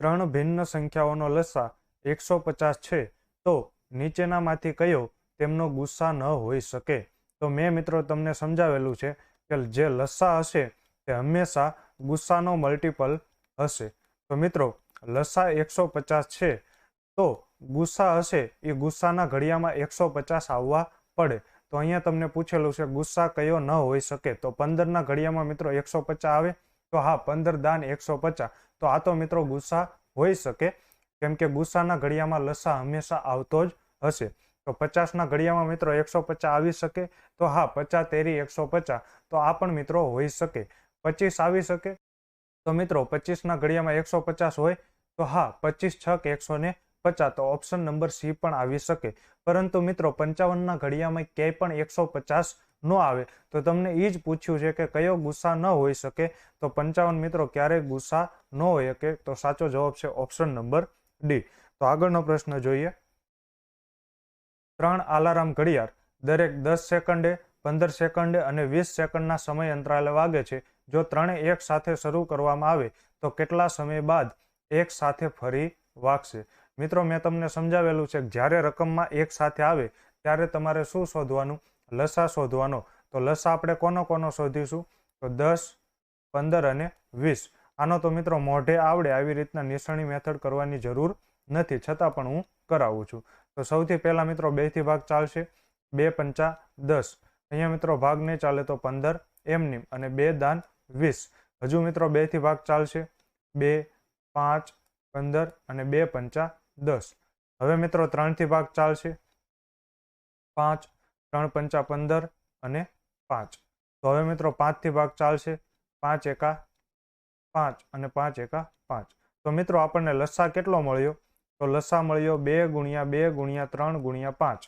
ત્રણ ભિન્ન સંખ્યાઓનો લસા એકસો પચાસ છે, તો નીચેનામાંથી કયો તેમનો ગુસ્સા ન હોઈ શકે? તો મેં મિત્રો તમને સમજાવેલું છે કે જે લસા હશે તે હંમેશા ગુસ્સાનો મલ્ટિપલ હશે. તો મિત્રો, લસા એકસો પચાસ છે, તો ગુસ્સા હશે એ ગુસ્સાના ઘડિયામાં એકસો પચાસ આવવા પડે. તો અહીંયા તમને પૂછેલું છે ગુસ્સા કયો ન હોઈ શકે? તો પંદરના ઘડિયામાં મિત્રો એકસો પચાસ આવે તો હા, પંદર દાન એકસો પચાસ. તો આ તો મિત્રો ગુસ્સા હોઈ શકે. કેમ કે ગુસ્સાના ઘડિયામાં લસા હંમેશા આવતો જ હશે. તો પચાસના ઘડિયામાં મિત્રો એકસો પચાસ આવી શકે. તો હા, પચાસ તેરી એકસો પચાસ. તો આ પણ મિત્રો હોઈ શકે. પચીસ આવી શકે. તો મિત્રો પચીસના ઘડિયામાં એકસો પચાસ હોય, તો હા, પચીસ છ કે એકસો ને પચાસ. તો ઓપ્શન નંબર સી પણ આવી શકે. પરંતુ મિત્રો પંચાવનના ઘડિયામાં ક્યાંય પણ એકસો પચાસ ન આવે. તો તમને એ જ પૂછ્યું છે કે કયો ગુસ્સા ન હોઈ શકે? તો પંચાવન મિત્રો, ક્યારેય ગુસ્સા ન હોય શકે? તો સાચો જવાબ છે ઓપ્શન નંબર ડી. તો આગળનો પ્રશ્ન જોઈએ. ત્રણ આલારામ ઘડિયાળ. દરેક દસ સેકન્ડે, પંદર સેકન્ડે અને વીસ સેકન્ડના સમય અંતરાલે વાગે છે. જો ત્રણે એક સાથે શરૂ કરવામાં આવે, તો કેટલા સમય બાદ એક સાથે ફરી વાગશે? મિત્રો, મેં તમને સમજાવેલું છે કે જ્યારે રકમમાં એક સાથે આવે, ત્યારે તમારે શું શોધવાનું? લસા શોધવાનો. તો લસા આપણે કોનો કોનો શોધીશું? તો દસ, પંદર અને વીસ. આનો તો મિત્રો મોઢે આવડે આવી રીતના નિશાણી મેથડ કરવાની જરૂર નથી. છતાં પણ હું કરાવું છું. તો સૌથી પહેલા મિત્રો બેથી ભાગ ચાલશે. બે પંચા દસ. અહીંયા મિત્રો ભાગ નહીં ચાલે તો પંદર એમની અને બે દાન વીસ. હજુ મિત્રો બેથી ભાગ ચાલશે. બે, પાંચ, પંદર અને બે પંચા દસ. હવે મિત્રો ત્રણથી ભાગ ચાલશે. પાંચ ત્રણ પંચા પંદર અને પાંચ. તો હવે મિત્રો પાંચથી ભાગ ચાલશે. પાંચ એકા પાંચ અને પાંચ એકા પાંચ. તો મિત્રો આપણને લસા કેટલો મળ્યો? તો લસા મળ્યો બે ગુણ્યા બે ગુણ્યા ત્રણ ગુણ્યા પાંચ.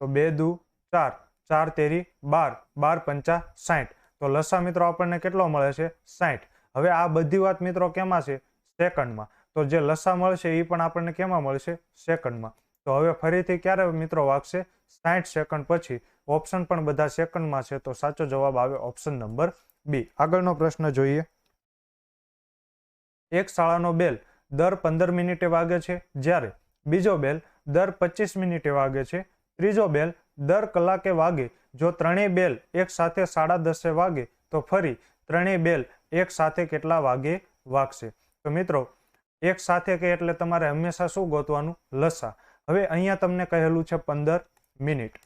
તો બે દુ ચાર. ચાર તેરી બાર. બાર પંચા સાઠ તો લસ્સા મિત્રો આપણને કેટલો મળે છે? સાઠ હવે આ બધી વાત મિત્રો કેમાં છે? સેકન્ડમાં. તો જે લસા મળશે એ પણ આપણને કેમાં મળશે? સેકન્ડમાં. તો હવે ફરીથી ક્યારે મિત્રો વાગશે? સાઠ સેકન્ડ પછી. ઓપ્શન પણ બધા સેકન્ડમાં છે, તો સાચો જવાબ આવે ઓપ્શન નંબર બી આગળનો પ્રશ્ન જોઈએ. એક શાળાનો બેલ દર પંદર મિનિટે વાગે છે? જ્યારે બીજો બેલ દર પચીસ મિનિટે વાગે છે. ત્રીજો બેલ દર કલાકે વાગે. જો ત્રણેય બેલ એક સાથે સાડા દસે વાગે, તો ફરી ત્રણેય બેલ એક સાથે કેટલા વાગે વાગશે? તો મિત્રો, એક સાથે કે એટલે તમારે હંમેશા શું ગોતવાનું? લસા. હવે અહીંયા તમને કહેલું છે પંદર મિનિટ.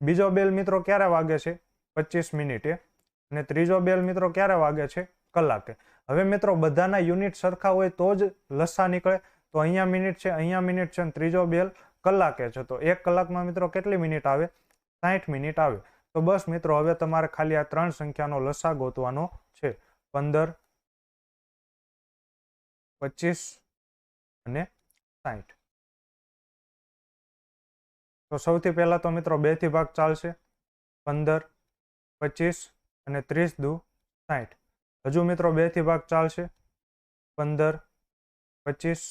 બીજો બેલ મિત્રો ક્યારે વાગે છે? પચીસ મિનિટે. અને ત્રીજો બેલ મિત્રો ક્યારે વાગે છે? કલાકે. હવે મિત્રો બધાના યુનિટ સરખા હોય તો જ લસા નીકળે. તો અહીંયા મિનિટ છે, અહીંયા મિનિટ છે અને ત્રીજો બેલ કલાકે છે. તો એક કલાકમાં મિત્રો કેટલી મિનિટ આવે? સાઠ મિનિટ આવે. તો બસ મિત્રો હવે તમારે ખાલી આ ત્રણ સંખ્યાનો લસા ગોતવાનો છે. પંદર, પચીસ અને સાઠ તો સૌથી પહેલાં તો મિત્રો બેથી ભાગ ચાલશે. પંદર, પચીસ અને ત્રીસ દુ સાઠ હજુ મિત્રો બેથી ભાગ ચાલશે. પંદર, પચીસ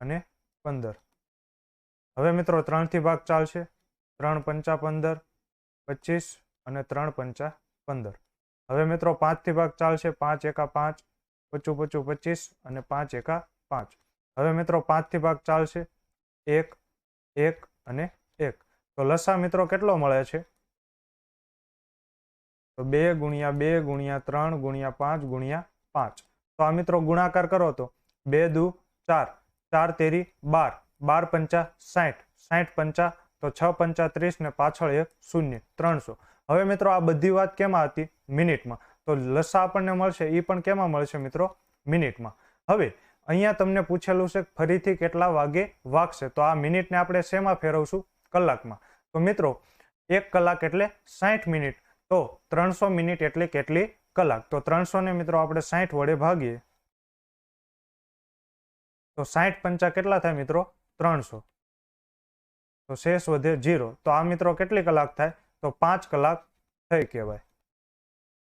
અને પંદર. હવે મિત્રો ત્રણથી ભાગ ચાલશે. ત્રણ પંચા પંદર, પચીસ અને ત્રણ પંચા પંદર. હવે મિત્રો પાંચથી ભાગ ચાલશે. પાંચ એકા પાંચ, પચું પચું પચીસ અને પાંચ એકા પાંચ. હવે મિત્રો પાંચથી ભાગ ચાલશે. એક એક અને એક. તો લસા મિત્રો કેટલો મળે છે? તો બે ગુણ્યા બે ગુણ્યા ત્રણ ગુણ્યા પાંચ ગુણ્યા પાંચ. તો આ મિત્રો ગુણાકાર કરો તો. બે દુ ચાર. ચાર તેરી બાર. બાર પંચા સાઠ સાઠ પંચા તો છ પંચા ત્રીસ ને પાછળ એક શૂન્ય. ત્રણસો. હવે મિત્રો આ બધી વાત કેમાં હતી? મિનિટમાં. તો લસા આપણને મળશે એ પણ કેમાં મળશે મિત્રો? મિનિટમાં. હવે અહીંયા તમને પૂછેલું છે ફરીથી કેટલા વાગે વાગશે? તો આ મિનિટને આપણે શેમાં ફેરવશું? કલાકમાં. તો મિત્રો, એક કલાક એટલે સાઠ મિનિટ. તો ત્રણસો મિનિટ એટલે કેટલી કલાક? તો ત્રણસો ને મિત્રો આપણે સાઠ વડે ભાગીએ. તો સાઠ પંચા કેટલા થાય મિત્રો? ત્રણસો. તો શેષ વધે જીરો તો આ મિત્રો કેટલી કલાક થાય? તો પાંચ કલાક થઈ કહેવાય.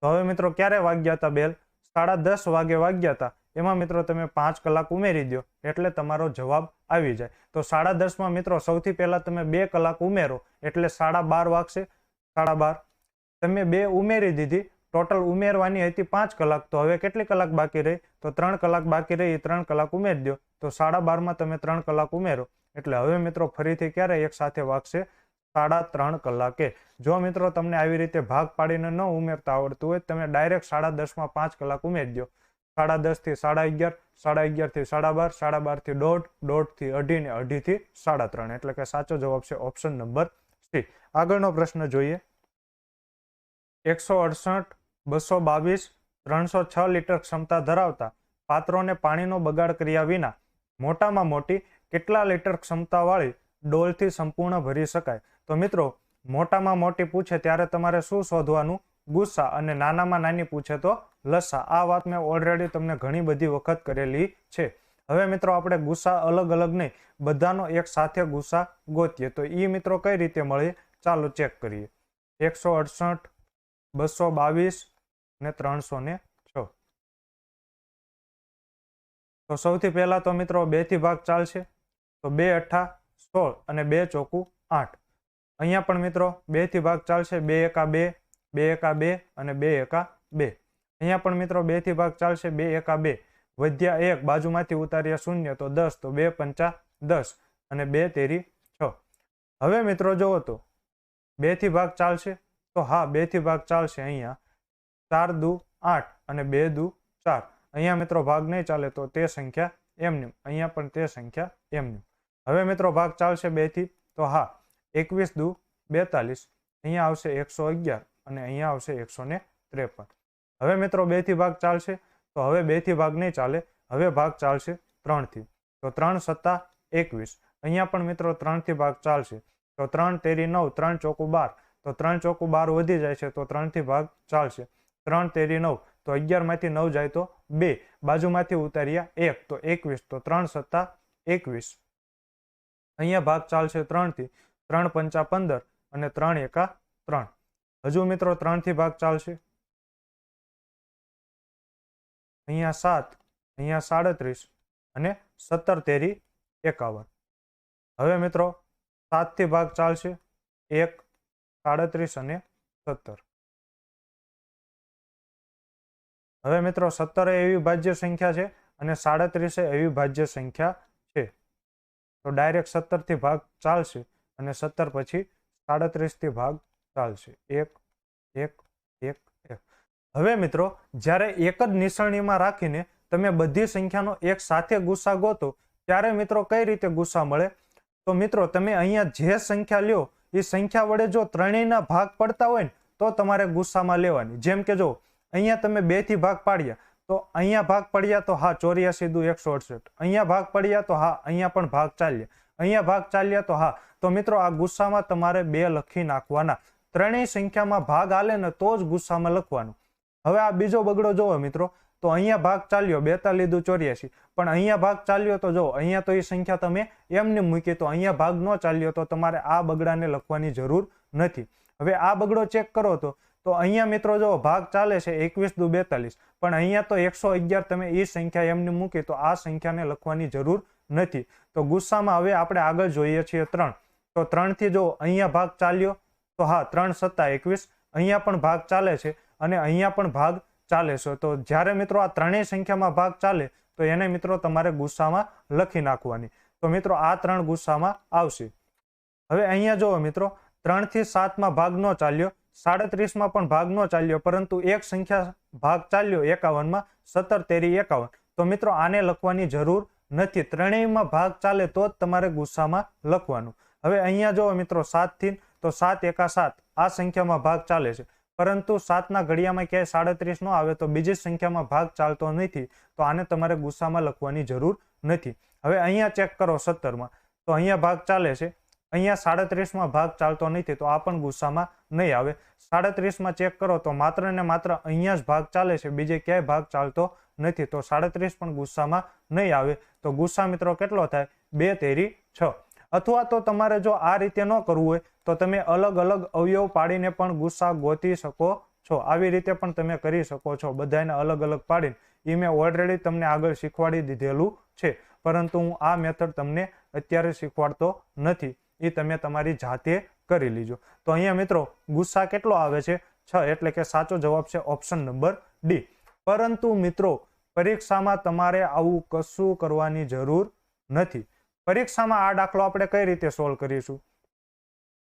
તો હવે મિત્રો ક્યારે વાગ્યા હતા બેલ? સાડા દસ વાગે વાગ્યા હતા. એમાં મિત્રો તમે પાંચ કલાક ઉમેરી દો એટલે તમારો જવાબ આવી જાય. તો સાડા દસમાં મિત્રો સૌથી પહેલા તમે બે કલાક ઉમેરો, એટલે સાડા બાર વાગશે. સાડા બાર. તમે બે ઉમેરી દીધી, ટોટલ ઉમેરવાની હતી પાંચ કલાક. તો હવે કેટલી કલાક બાકી રહી? તો ત્રણ કલાક બાકી રહી, એ ત્રણ કલાક ઉમેરી દો તો સાડા બારમાં તમે ત્રણ કલાક ઉમેરો. એટલે હવે મિત્રો ફરીથી ક્યારે એક સાથે વાગશે? સાડા ત્રણ કલાકે. જો મિત્રો તમને આવી રીતે ભાગ પાડીને ન ઉમેરતા આવડતું હોય, તમે ડાયરેક્ટ સાડા દસમાં પાંચ કલાક ઉમેરી દો સાડા દસથી સાડા અગિયાર, સાડા અગિયારથી સાડા બાર, સાડા બારથી દોઢ દોઢથી અઢી ને અઢીથી સાડા ત્રણ. એટલે કે સાચો જવાબ છે ઓપ્શન નંબર સી આગળનો પ્રશ્ન જોઈએ. એકસો અડસઠ, બસો બાવીસ, ત્રણસો છ લીટર ક્ષમતા ધરાવતા પાત્રોને પાણીનો બગાડ કર્યા વિના મોટામાં મોટી કેટલા લીટર ક્ષમતાવાળી ડોલથી સંપૂર્ણ ભરી શકાય? તો મિત્રો, મોટામાં મોટી પૂછે ત્યારે તમારે શું શોધવાનું? ગુસ્સા અને નાનામાં નાની પૂછે તો લસા આ વાત મેં ઓલરેડી તમને ઘણી બધી વખત કરેલી છે. હવે મિત્રો આપણે ગુસ્સા અલગ અલગ નહીં, બધાનો એક સાથે ગુસ્સા ગોતીએ. તો એ મિત્રો કઈ રીતે મળે? ચાલો ચેક કરીએ. એકસો અડસઠ, બસો બાવીસ ને ત્રણસો ને છ. તો સૌથી પહેલા તો મિત્રો બેથી ભાગ ચાલશે. તો બે અઠ્ઠા સોળ અને બે ચોકું આઠ. અહીંયા પણ મિત્રો બેથી ભાગ ચાલશે. બે એકા બે બે એકા બે અને બે એકા બે. અહીંયા પણ મિત્રો બેથી ભાગ ચાલશે, બે એકા બે. વધ્યા એક, બાજુમાંથી ઉતાર્યા શૂન્ય, તો દસ, તો બે પંચા દસ અને બે તેરી છ. હવે મિત્રો જુઓ તો, બેથી ભાગ ચાલશે, તો હા, બેથી ભાગ ચાલશે અહીંયા. ચાર દુ આઠ અને બે દુ ચાર. અહીંયા મિત્રો ભાગ નહીં ચાલે તો તે સંખ્યા એમની અહીંયા પણ તે સંખ્યા એમની હવે મિત્રો ભાગ ચાલશે બેથી, તો હા, એકવીસ દુ બેતાલીસ. અહીંયા આવશે એકસો અગિયાર. અને અહીંયા આવશે એકસો ત્રેપન. હવે મિત્રો બેથી ભાગ ચાલશે, તો હવે બેથી ભાગ નહીં ચાલે, હવે ભાગ ચાલશે ત્રણથી. તો ત્રણ સત્તા એકવીસ. અહીંયા પણ મિત્રો ત્રણથી ભાગ ચાલશે. તો ત્રણ તેરી નવ, ત્રણ ચોકું બાર. તો ત્રણ ચોકું બાર વધી જાય છે, તો ત્રણથી ભાગ ચાલશે. ત્રણ તેરી નવ, તો અગિયારમાંથી નવ જાય તો બે. બાજુમાંથી ઉતાર્યા એક, તો એકવીસ, તો ત્રણ સત્તા એકવીસ. અહીંયા ભાગ ચાલશે ત્રણથી. ત્રણ પંચા પંદર અને ત્રણ એકા ત્રણ. હજુ મિત્રો ત્રણથી ભાગ ચાલશે. અહીંયા સાત, અહીંયા સાડત્રીસ અને સત્તર તેરી એકાવન. હવે મિત્રો સાતથી ભાગ ચાલશે. એક, સાડત્રીસ અને સત્તર. હવે મિત્રો સત્તર એવી ભાજ્ય સંખ્યા છે અને સાડત્રીસ એવી ભાજ્ય સંખ્યા છે. તો ડાયરેક્ટ સત્તરથી ભાગ ચાલશે અને સત્તર પછી સાડત્રીસથી ભાગ ચાલશે. એક એક એક એક. હવે મિત્રો, જ્યારે એક જ નિસરણીમાં રાખીને તમે બધી સંખ્યાનો એક સાથે ગુસ્સા ગોતો, ત્યારે મિત્રો કઈ રીતે ગુસ્સા મળે? તો મિત્રો, તમે અહીંયા જે સંખ્યા લ્યો, એ સંખ્યા વડે જો ત્રણેયના ભાગ પડતા હોય ને, તો તમારે ગુસ્સામાં લેવાની. જેમ કે જો, અહીંયા તમે બેથી ભાગ પાડ્યા, તો અહીંયા ભાગ પડ્યા તો હા ચોર્યાસી દુ એકસો અડસઠ. અહીંયા ભાગ પડ્યા તો હા, અહીંયા પણ ભાગ ચાલ્યા. અહીંયા ભાગ ચાલ્યા તો હા. તો મિત્રો, આ ગુસ્સામાં તમારે બે લખી નાખવાના. ત્રણેય સંખ્યામાં ભાગ આલે ને તો જ ગુસ્સામાં લખવાનું. હવે આ બીજો બગડો જોવો મિત્રો, તો અહીંયા ભાગ ચાલ્યો બેતાલી દુ ચોર્યાસી. પણ અહીંયા ભાગ ચાલ્યો તો જો અહીંયા તો એ સંખ્યા તમે એમને મૂકી, તો અહીંયા ભાગ ન ચાલ્યો તો તમારે આ બગડાને લખવાની જરૂર નથી. હવે આ બગડો ચેક કરો તો તો અહીંયા મિત્રો જો ભાગ ચાલે છે એકવીસ દુ બેતાલીસ. પણ અહીંયા તો એકસો અગિયાર તમે એ સંખ્યા એમને મૂકી, તો આ સંખ્યાને લખવાની જરૂર નથી. તો ગુસ્સામાં હવે આપણે આગળ જોઈએ છીએ ત્રણ. તો ત્રણથી જો અહીંયા ભાગ ચાલ્યો તો હા, ત્રણ સત્તા એકવીસ, અહીંયા પણ ભાગ ચાલે છે અને અહીંયા પણ ભાગ ચાલે છે. તો જ્યારે મિત્રો આ ત્રણેય સંખ્યામાં ભાગ ચાલે, તો એને મિત્રો તમારે ગુસ્સામાં લખી નાખવાની. તો મિત્રો આ ત્રણ ગુસ્સામાં આવશે. હવે અહીંયા જુઓ મિત્રો, ત્રણથી સાતમાં ભાગ ન ચાલ્યો, સાડત્રીસમાં પણ ભાગ ન ચાલ્યો, પરંતુ એક સંખ્યા ભાગ ચાલ્યો એકાવનમાં, સત્તર, તેરી, એકાવન. તો મિત્રો આને લખવાની જરૂર નથી. ત્રણેયમાં ભાગ ચાલે તો જ તમારે ગુસ્સામાં લખવાનું. હવે અહીંયા જુઓ મિત્રો, સાતથી તો સાત એકા સાત. આ સંખ્યામાં ભાગ ચાલે છે. પરંતુ સાતના ઘડિયામાં ક્યાંય સાડત્રીસ ન આવે તો બીજી સંખ્યામાં ભાગ ચાલતો નથી, તો આને તમારે ગુસ્સામાં લખવાની જરૂર નથી. હવે અહીંયા ચેક કરો સત્તરમાં. તો અહીંયા ભાગ ચાલે છે. અહીંયા સાડત્રીસમાં ભાગ ચાલતો નથી, તો આ પણ ગુસ્સામાં નહીં આવે. સાડત્રીસમાં ચેક કરો તો માત્ર ને માત્ર અહીંયા જ ભાગ ચાલે છે, બીજે ક્યાંય ભાગ ચાલતો નથી, તો સાડત્રીસ પણ ગુસ્સામાં નહીં આવે. તો ગુસ્સા મિત્રો કેટલો થાય? બે તેરી છ. અથવા તો તમારે જો આ રીતે ન કરવું હોય, તો તમે અલગ અલગ અવયવ પાડીને પણ ગુસ્સા ગોતી શકો છો. આવી રીતે પણ તમે કરી શકો છો બધાને અલગ અલગ પાડીને. એ મેં ઓલરેડી તમને આગળ શીખવાડી દીધેલું છે, પરંતુ હું આ મેથડ તમને અત્યારે શીખવાડતો નથી. એ તમે તમારી જાતે કરી લીજો. તો અહીંયા મિત્રો, ગુસ્સા કેટલો આવે છે? છ, એટલે કે સાચો જવાબ છે ઓપ્શન નંબર ડી પરંતુ મિત્રો, પરીક્ષામાં તમારે આવું કશું કરવાની જરૂર નથી. પરીક્ષામાં આ દાખલો આપણે કઈ રીતે સોલ્વ કરીશું?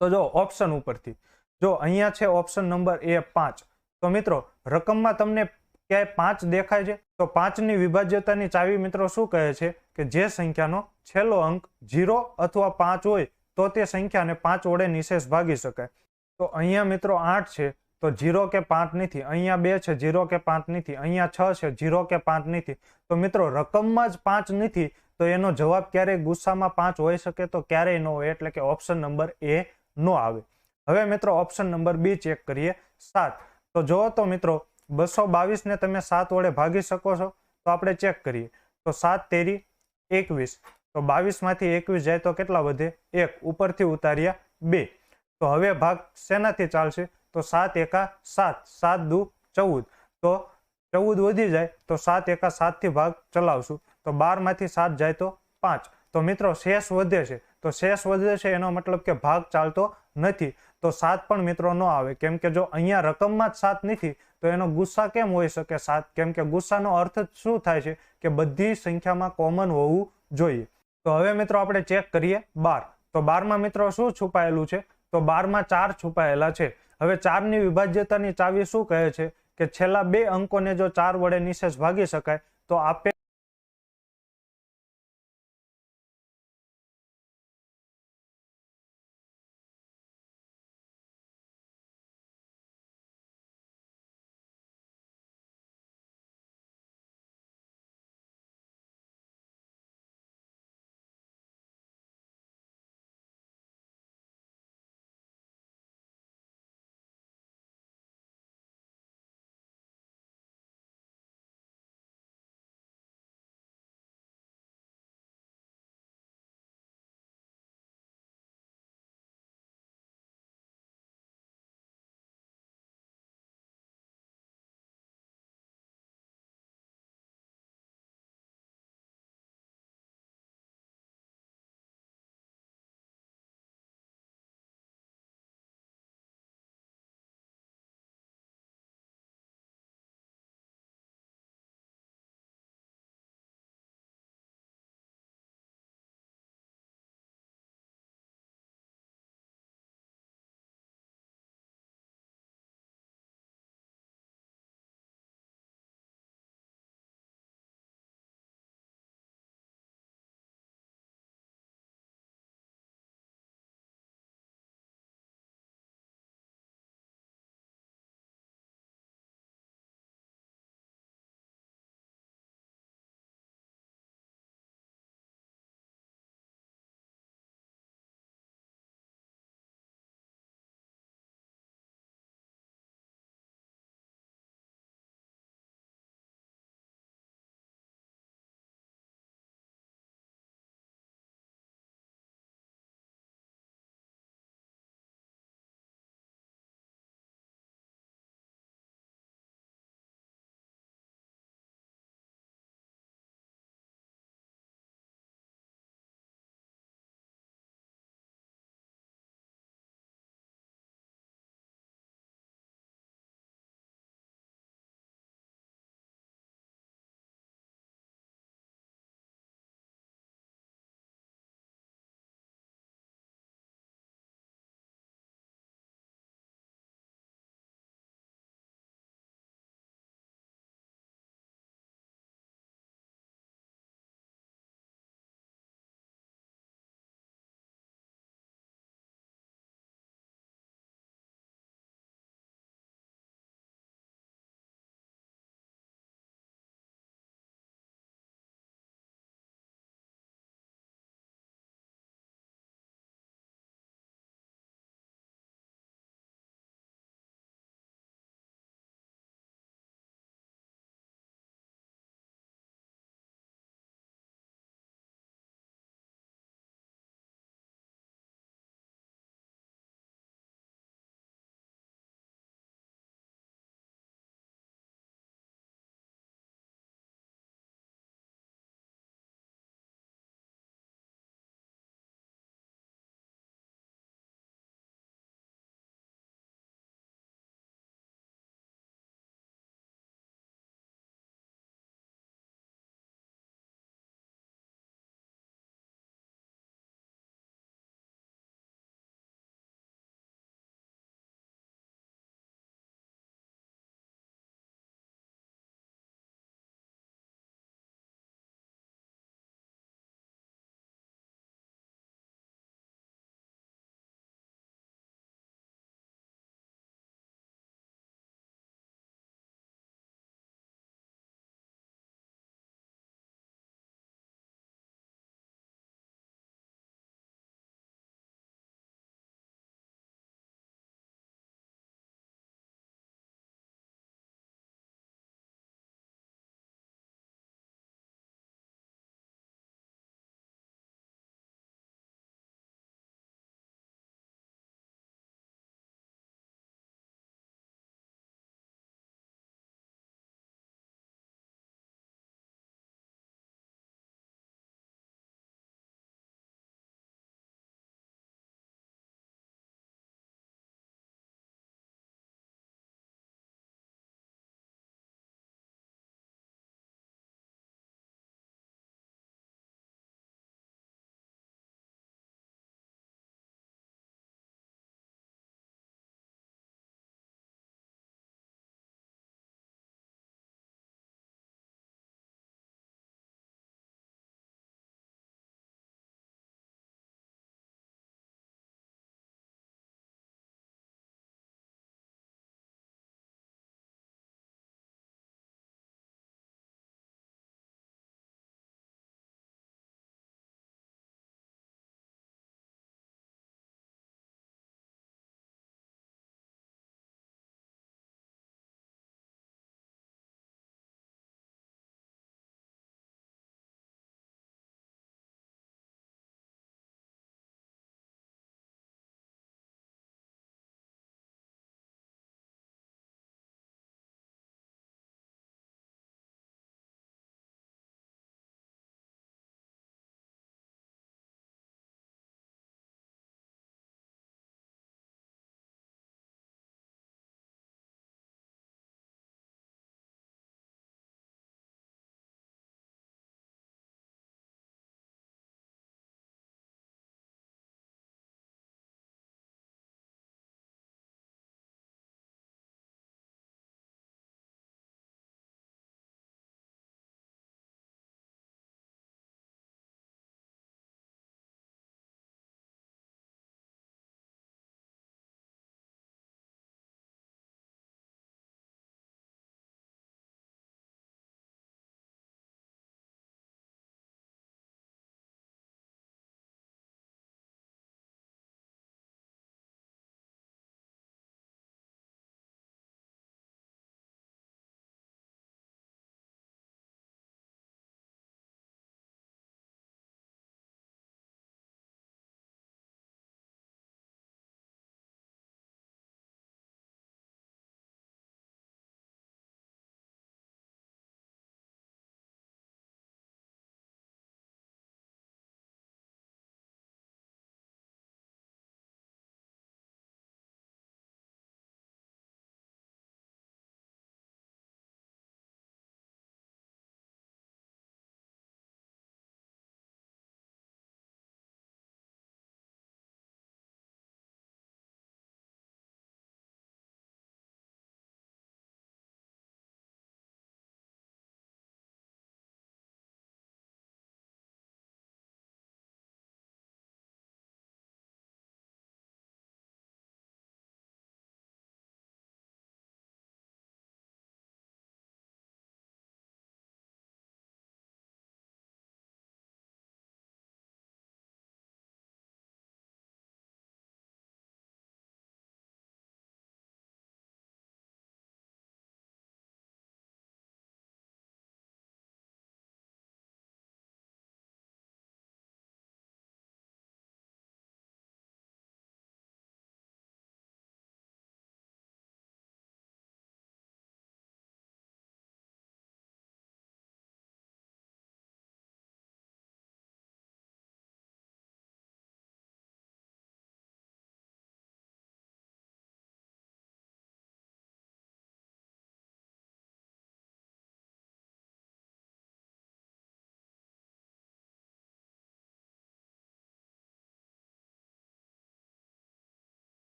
તો જો ઓપ્શન ઉપરથી, જો અહીંયા છે ઓપ્શન નંબર એ પાંચ, તો મિત્રો રકમમાં તમને ક્યાંય પાંચ દેખાય છે? તો પાંચની વિભાજ્યતાની ચાવી મિત્રો શું કહે છે? કે જે સંખ્યાનો છેલ્લો અંક જીરો અથવા પાંચ હોય, તો તે સંખ્યાને પાંચ વડે નિશેષ ભાગી શકાય. તો અહીંયા મિત્રો આઠ છે, તો જીરો કે પાંચ નથી. અહીંયા બે છે જીરો કે પાંચ નથી. અહીંયા છ છે, ઝીરો કે પાંચ નથી. તો મિત્રો રકમમાં જ પાંચ નથી તો એનો જવાબ ક્યારેય ગુસ્સામાં પાંચ હોઈ શકે તો ક્યારેય ન હોય, એટલે કે ઓપ્શન નંબર એ નો આવે. હવે મિત્રો ઓપ્શન નંબર બી ચેક કરીએ. સાત. તો જુઓ તો મિત્રો બસો બાવીસને તમે સાત વડે ભાગી શકો છો, તો આપણે ચેક કરીએ. તો સાત તેરી એકવીસ. તો બાવીસમાંથી એકવીસ જાય તો કેટલા વધે? એક. ઉપરથી ઉતાર્યા બે. તો હવે ભાગ શેનાથી ચાલશે? તો સાત એકા સાત. સાત દુ ચૌદ. તો ચૌદ વધી જાય તો સાત એકા સાતથી ભાગ ચલાવશું. તો બારમાંથી સાત જાય તો પાંચ. તો મિત્રો, શેષ વધે છે. તો શેષ વધે છે એનો મતલબ કે ભાગ ચાલતો નથી. તો સાત પણ મિત્રો ન આવે. કેમ કે જો અહીંયા રકમમાં જ સાત નથી, તો એનો ગુસ્સા કેમ હોઈ શકે સાત? કેમ કે ગુસ્સાનો અર્થ શું થાય છે કે બધી સંખ્યામાં કોમન હોવું જોઈએ. તો હવે મિત્રો આપણે ચેક કરીએ બાર. તો બારમાં મિત્રો શું છુપાયેલું છે? તો બારમાં ચાર છુપાયેલા છે. હવે ચારની વિભાજ્યતાની ચાવી શું કહે છે? કે છેલ્લા બે અંકોને જો ચાર વડે નિશેષ ભાગી શકાય, તો આપે